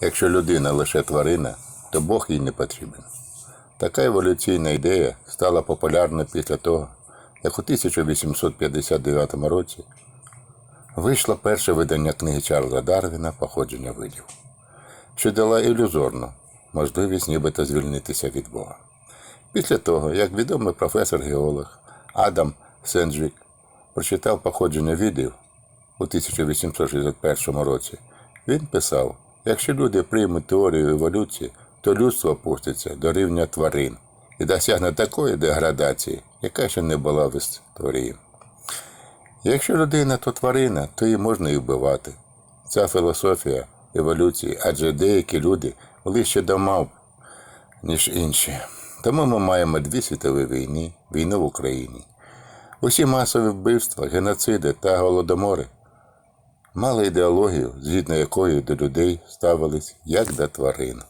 Якщо людина лише тварина, то Бог їй не потрібен. Така еволюційна ідея стала популярною після того, як у 1859 році вийшло перше видання книги Чарльза Дарвіна Походження видів, що дала ілюзорну можливість нібито звільнитися від Бога. Після того, як відомий професор-геолог Адам Сенджвік прочитав походження видів у 1861 році, він писав, якщо люди приймуть теорію еволюції, то людство опуститься до рівня тварин і досягне такої деградації, яка ще не була в історії. Якщо людина то тварина, то її можна і вбивати. Ця філософія еволюції, адже деякі люди ближче до мавп, ніж інші. Тому ми маємо дві світові війни, війну в Україні. Усі масові вбивства, геноциди та голодомори мали ідеологію, згідно якої до людей ставились як до тварин.